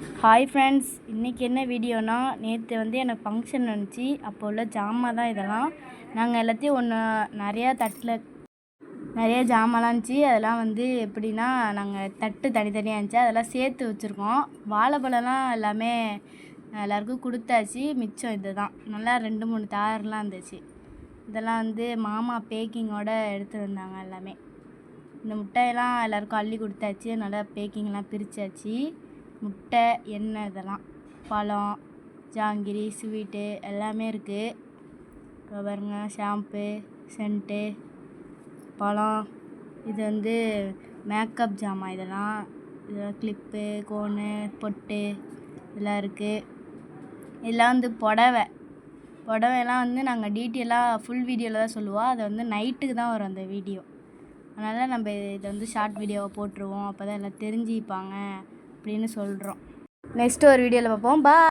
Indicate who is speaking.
Speaker 1: Hi friends இன்றைக்கி என்ன வீடியோனா நேற்று வந்து எனக்கு ஃபங்க்ஷன் வந்துச்சு அப்போ உள்ள ஜாமான் தான் இதெல்லாம். நாங்கள் எல்லாத்தையும் ஒன்று நிறையா தட்டில் நிறையா ஜாமான்லாம் இருந்துச்சு. அதெல்லாம் வந்து எப்படின்னா நாங்கள் தட்டு தனித்தனியாக இருந்துச்சு. அதெல்லாம் சேர்த்து வச்சுருக்கோம். வாழைப்பழம்லாம் எல்லாமே எல்லாருக்கும் கொடுத்தாச்சு. மிச்சம் இது தான் நல்லா ரெண்டு மூணு தார்லாம் இருந்துச்சு. இதெல்லாம் வந்து மாமா பேக்கிங்கோட எடுத்து வந்தாங்க எல்லாமே. இந்த முட்டையெல்லாம் எல்லாருக்கும் அள்ளி கொடுத்தாச்சு. நல்லா பேக்கிங்லாம் பிரித்தாச்சு முட்டை எண்ணெய் இதெல்லாம். பழம் ஜாங்கிரி ஸ்வீட்டு எல்லாமே இருக்குது பாருங்க ஷாம்பு சென்ட்டு பழம். இது வந்து மேக்கப் ஜாமான் இதெல்லாம். இதெல்லாம் கிளிப்பு கோனு பொட்டு இதெல்லாம் இருக்குது இதெல்லாம் வந்து புடவ. புடவைலாம் வந்து நாங்கள் டீட்டெயிலாக ஃபுல் வீடியோவில் தான் சொல்லுவோம். அது வந்து நைட்டுக்கு தான் வரும் அந்த வீடியோ அதனால் நம்ம இதை வந்து ஷார்ட் வீடியோவை போட்டுருவோம். அப்போ தான் எல்லாம் தெரிஞ்சுப்பாங்க. அப்படின்னு சொல்கிறோம் நெக்ஸ்ட் ஒரு வீடியோவில் பார்ப்போம். பா